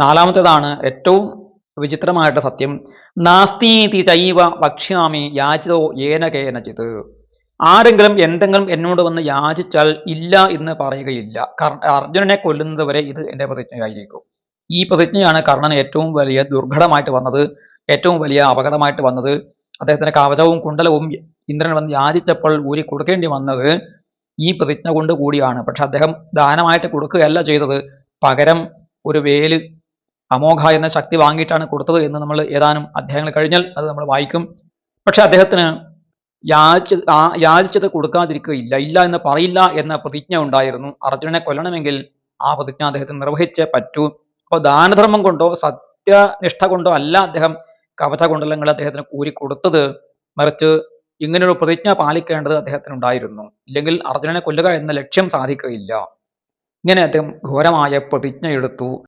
നാലാമത്തേതാണ് ഏറ്റവും വിചിത്രമായിട്ട് സത്യം. നാസ്തീതി ചൈവ വക്ഷ്യാമി യാചിതോ ഏന കേനചിത്. ആരെങ്കിലും എന്തെങ്കിലും എന്നോട് വന്ന് യാചിച്ചാൽ ഇല്ല എന്ന് പറയുകയില്ല. അർജുനനെ കൊല്ലുന്നത് വരെ ഇത് എന്റെ പ്രതിജ്ഞയായിരിക്കും. ഈ പ്രതിജ്ഞയാണ് കർണൻ ഏറ്റവും വലിയ ദുർഘടമായിട്ട് വന്നത് ഏറ്റവും വലിയ അപകടമായിട്ട് വന്നത്. അദ്ദേഹത്തിന്റെ കവചവും കുണ്ടലവും ഇന്ദ്രൻ വന്ന് യാചിച്ചപ്പോൾ ഊരി കൊടുക്കേണ്ടി വന്നത് ഈ പ്രതിജ്ഞ കൊണ്ട് കൂടിയാണ്. പക്ഷെ അദ്ദേഹം ദാനമായിട്ട് കൊടുക്കുകയല്ല ചെയ്തത്. പകരം ഒരു വേൽ അമോഘ എന്ന ശക്തി വാങ്ങിയിട്ടാണ് കൊടുത്തത് എന്ന് നമ്മൾ ഏതാനും അധ്യായങ്ങൾ കഴിഞ്ഞാൽ അത് നമ്മൾ വായിക്കും. പക്ഷെ അദ്ദേഹത്തിന് യാചി യാചിച്ചത് കൊടുക്കാതിരിക്കുകയില്ല ഇല്ല എന്ന് പറയില്ല എന്ന പ്രതിജ്ഞ ഉണ്ടായിരുന്നു. അർജുനനെ കൊല്ലണമെങ്കിൽ ആ പ്രതിജ്ഞ അദ്ദേഹത്തിന് നിർവഹിച്ചേ പറ്റൂ. അപ്പോൾ ദാനധർമ്മം കൊണ്ടോ സത്യനിഷ്ഠ കൊണ്ടോ അല്ല അദ്ദേഹം കവച കുണ്ടലങ്ങൾ അദ്ദേഹത്തിന് കൂരി കൊടുത്തത്. മറിച്ച് ഇങ്ങനൊരു പ്രതിജ്ഞ പാലിക്കേണ്ടത് അദ്ദേഹത്തിന് ഉണ്ടായിരുന്നു ഇല്ലെങ്കിൽ അർജുനനെ കൊല്ലുക എന്ന ലക്ഷ്യം സാധിക്കുകയില്ല. ഇങ്ങനെ അദ്ദേഹം ഘോരമായ പ്രതിജ്ഞ എടുത്തു